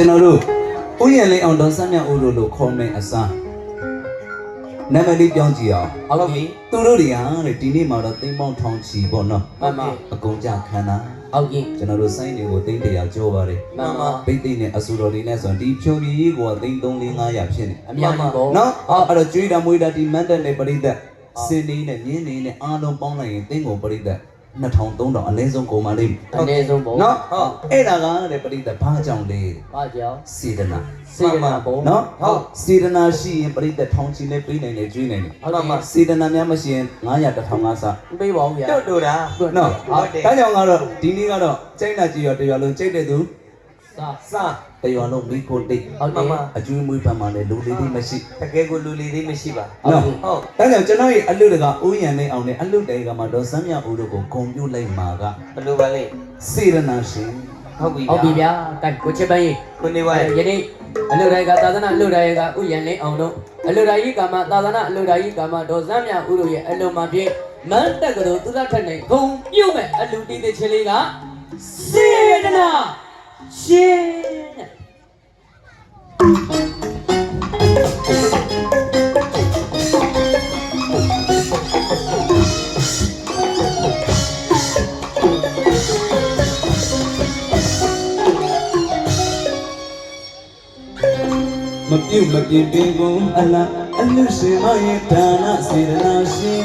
ကျွန်တော်တို့ဥယျာဉ်လေးအောင်တော်ဆမ်းမြဦးတို့လို့ခေါ်မယ်အစားနာမည်လေးပြောင်းကြည့်အောင်ဟုတ်ပြီသူတို့တွေကတဲ့ဒီနေ့မှာတော့သိမ်းပေါင်းထောင်ချီပေါ့နော်မှန်ပါအကုန်ကြခန္ဓာဟုတ်ပြီကျွန်တော်တို့စိုင်းတွေကိုသိမ်းတရားကြောပါတယ်မှန်ပါပိတ်သိမ်းနဲ့အဆူတော်လေးနဲ့ဆိုရင်ဒီဖြိုရီကြီးကသိမ်း3 4 500ဖြစ်နေအများကြီးပေါ့နော်အဲ့တော့ကျွေးတာမွေးတာဒီမန်တက်နဲ့ပရိသတ်စင်နေနဲ့မြင်းနေနဲ့အားလုံးပေါင်းလိုက်ရင်သိန်းကိုပရိသတ် 2000 3000အနည်းဆုံးကုန်ပါလိမ့်မယ်အနည်းဆုံးပေါ့နော်အဲ့ဒါကတဲ့ပရိသတ်ဘာကြောင့်လဲဘာကြောင့်စေတနာစေတနာပေါ့နော်ဟုတ်စေတနာရှိရင်ပရိသတ်ထောင်ချီနဲ့ပေးနိုင်တယ်ကျွေးနိုင်တယ်ဟုတ်ပါစေတနာများမရှိရင်900 1000ငါစပေးပါဦးဗျာတို့တို့တာနော်ဟုတ်တယ်ဒါကြောင့်ကတော့ဒီနေ့ကတော့ကျိတ်နာကြည့်ရတရားလုံးကျိတ်တဲ့သူ စာစာတရားလုံးမိကိုတိတ်ဟုတ်တယ်အကျွေးမွေးဖန်မှလည်းလူလေးလေးမရှိတကယ်ကိုလူလီလေးမရှိပါနော်ဟုတ်ဒါကြောင့်ကျွန်တော်ရဲ့အလူတကဥယျာဉ်လေးအောင်နဲ့အလူတဲကမှာတော့စမ်းမြဦးတို့ကိုဂုံပြုတ်လိုက်မှာကဘယ်လိုပါလဲစေရနာရှင်ဟုတ်ပြီဟုတ်ပြီဗျာတိုက်ကိုချစ်ပန်းကြီးကိုနေပါရဲ့ယနေ့အလုတိုင်းကသာသနာအလုတိုင်းကဥယျာဉ်လင်းအောင်တို့အလုတိုင်းကမှသာသနာအလုတိုင်းကမှဒေါ်စမ်းမြဥတို့ရဲ့အလုမှာဖြင့်မန်းတက်ကလေးသူရထက်နိုင်ဂုံပြုတ်မဲ့အလုတီးတဲ့ချင်းလေးကစေတနာ ရှင်တဲ့မပြုတ်မပြင်းပင်ကုန်အလားအလူရှင်မရဲ့ဒါနစေရနာရှင်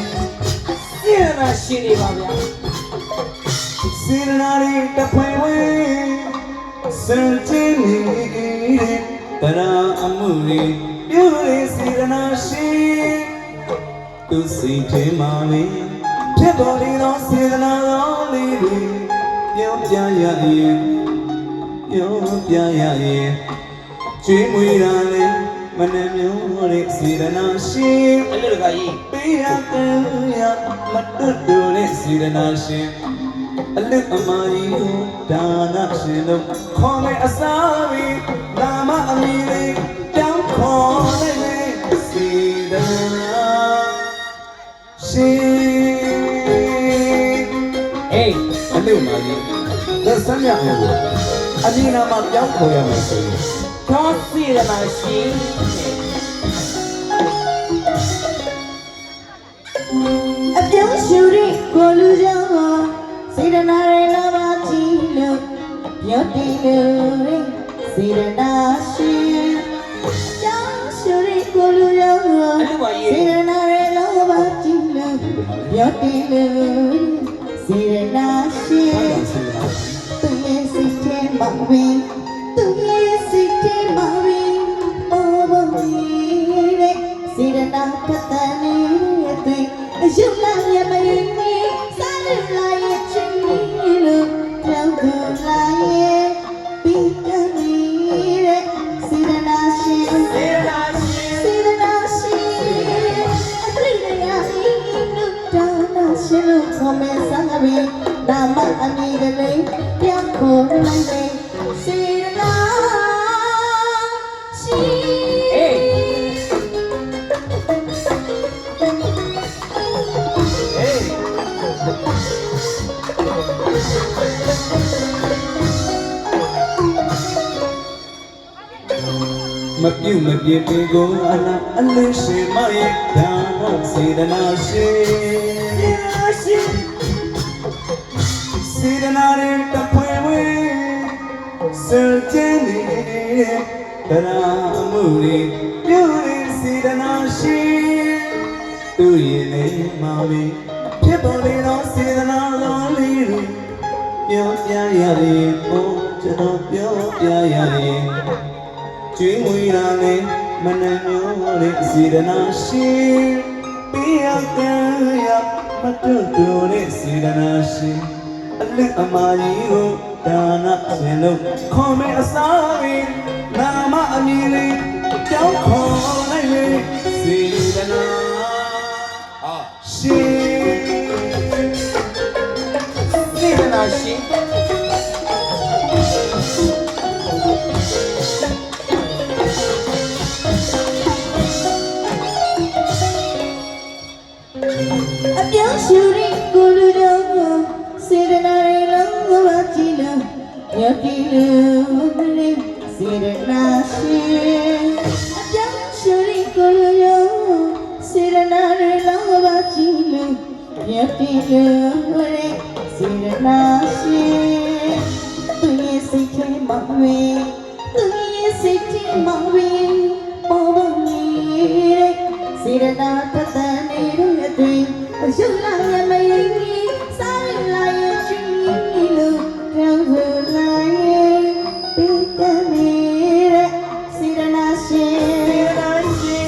စေတနာရှင်နေပါဗျာစေရနာရီတဖွဲဝဲ စံချင်းနေတဲ့တရားအမှုတွေပြုလေစေရနာရှင်သူစိတ်ထဲမှာလေဖြစ်ပေါ်နေသောစေရနာတော်လေးတွေပြောပြရရင်ပြောပြရရင်ကျွေးမွေးတာလေမနှမျိုးတဲ့စေရနာရှင်အဲ့လိုတကကြီးပေးရတဲ့ရမတွတ်တူတဲ့စေရနာရှင် အလုအမကြီးကိုဒါနရှင်တို့ခေါ်မယ်အစားပြီးနာမအမည်လေးတောင်းခေါ်လိုက်မယ်စေရနာရှင်အေးအလုအမကြီးလက်စမ်းရအောင်ကိုအမည်နာမပြောင်းခေါ်ရမယ်ဆိုရင်ဒေါ်စေတနာရှင်တဲ့အပြုံးရှူရီကိုလူကြောင့်ကို စေတနာရလာပါကြည့်လို့ပြောတည်လို့စေတနာရှင်ကြောင့်ရှူရီကိုလူကြောင့်ကိုစေတနာရလာပါကြည့်လို့ပြောတည်လို့စေတနာရှင်သူရဲ့စိတ်ထဲမှာဝင်သူရဲ့စိတ်ထဲမှာဝင်အော်ဘုရားရဲ့စေတနာတတ်တဲ့နေတဲ့အယုလာ ရှင်လို့ခေါ်မဲ့စားပြီးဒါမအမီကလေးပြန်ခေါ်လိုက်တဲ့စေရနာရှင်အေးဟေးမပြုတ်မပြင်းပင်ကိုအလားအလင်းရှင်မရဲ့ဒါတော့စေတနာရှင် နေတဲ့တရားမှုတွေပြုရင်စေတနာရှင်သူရဲ့နေမှာပဲဖြစ်ပေါ်နေတော့စေတနာတော်လေးတွေပြောပြရရင်ကိုကျွန်တော်ပြောပြရရင်ကျွေးမွေးတာလေမနှမျိုးလေးစေရနာရှိပေးရကံရမတွတ်တူလေးစေရနာရှိအလစ်အမကြီးကို ဒါနရှင်လို့ခေါ်မယ်အစားပြီးနာမအမည်လေးကြောင်းခေါ်လိုက်လေစေရနာဟာရှိစေတနာရှင် ဝေသူရဲ့စိတ်ထဲမှာဝေပေါ်ပေါ်နေတဲ့စေရနာတသန်နေတဲ့အတွင်ရုပ်လာရမရင်ကြီးစားရလာရဲ့ချင်းကြီးလို့ကြောက်ရလာရဲ့ပိတနေတဲ့စေရနာရှင်စေရနာရှင်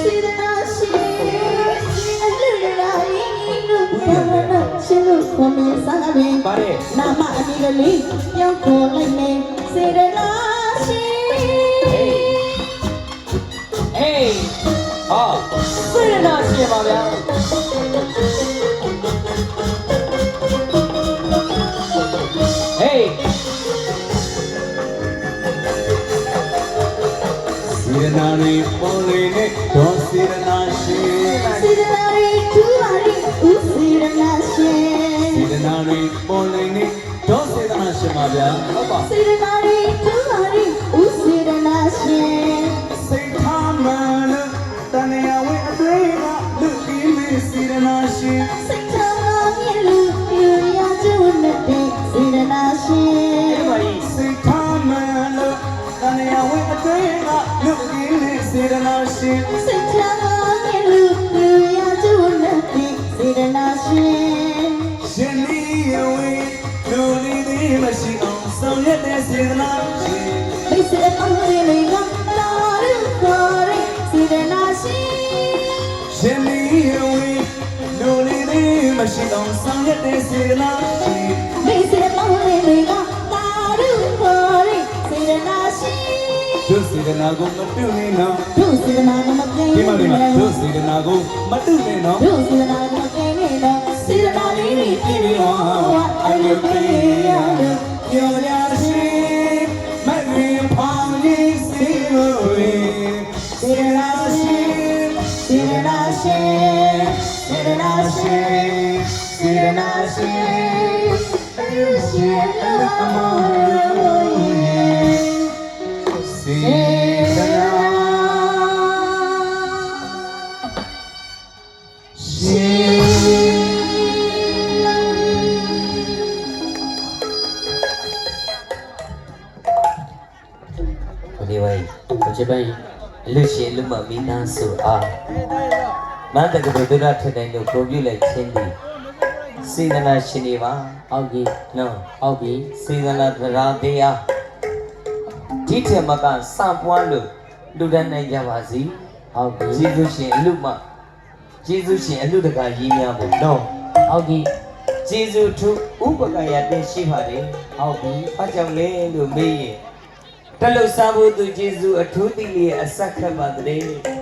အလူရာရင်လို့ပြောတာရှင်လို့ခေါ်မစားရင်ပါတယ်နာမအမီကလေးပြောင်းခေါ်လိုက်နေစေ ရနာရှင်ပါဗျာဟေးစေရနာရီပေါ်လေးနဲ့ဒေါ်စေရနာရှင်စေရနာရီတူပါရီဦးစေရနာရှင်စေရနာရီပေါ်လေးနဲ့ဒေါ်စေရနာရှင်ပါဗျာဟုတ်ပါစေရနာရီတူ တန်ရာဝဲအတွေ့ကလူကြီးမင်းစေရနာရှင်စိတ်ထားမြဲလူပြရကျုံနဲ့တဲ့စေရနာရှင်ရှင်လီယဝေလူလီဒီမရှိအောင်ဆောင်ရွက်တဲ့စေရနာရှင်မိတ်ဆွေအပေါင်းတွေလေးကလာရခေါ်ရစေရနာရှင်ရှင်လီယဝေလူလီဒီမရှိအောင်ဆောင်ရွက်တဲ့စေရနာရှင် တို့စေရနာကိုမပြုနေနော်တို့စေရနာကမပြင်းဒီမှာဒီမှာတို့စေရနာကိုမတုနေနော်တို့စေရနာကမပြင်းနေတော့စေရနာလေးတွေပြည့်ပြီးတော့အယုတ်ပြေရလို့ပြောရရှိမရင်ဖောင်းရေးစီလို့စေရနာရှိစေရနာရှင်စေရနာရှင်စေရနာရှိစေရှင်အမော ပိုင်းအလူရှင်လူမမိသားစုအားမန္တကဘုဒ္ဓထက်တိုင်းတို့ကိုပြုလိုက်ခြင်းသည်စေတနာရှင်တွေပါအောက်ကြီးနော်အောက်ကြီးစေတနာတရားတရားဒီထက်မကစပွားလို့လူတန်းနိုင်ကြပါစေအောက်ကြီးကျေးဇူးရှင်အလူမကျေးဇူးရှင်အလူတကာရင်းများဖို့နော်အောက်ကြီးကျေးဇူးထူးဥပကရတင်ရှိပါတယ်အောက်ကြီး။ဘာကြောင့်လဲလို့မေးရင် တလုတ်စားဖို့သူကျေးဇူးအထူးသိလေးအဆက်ခတ်ပါတဲ့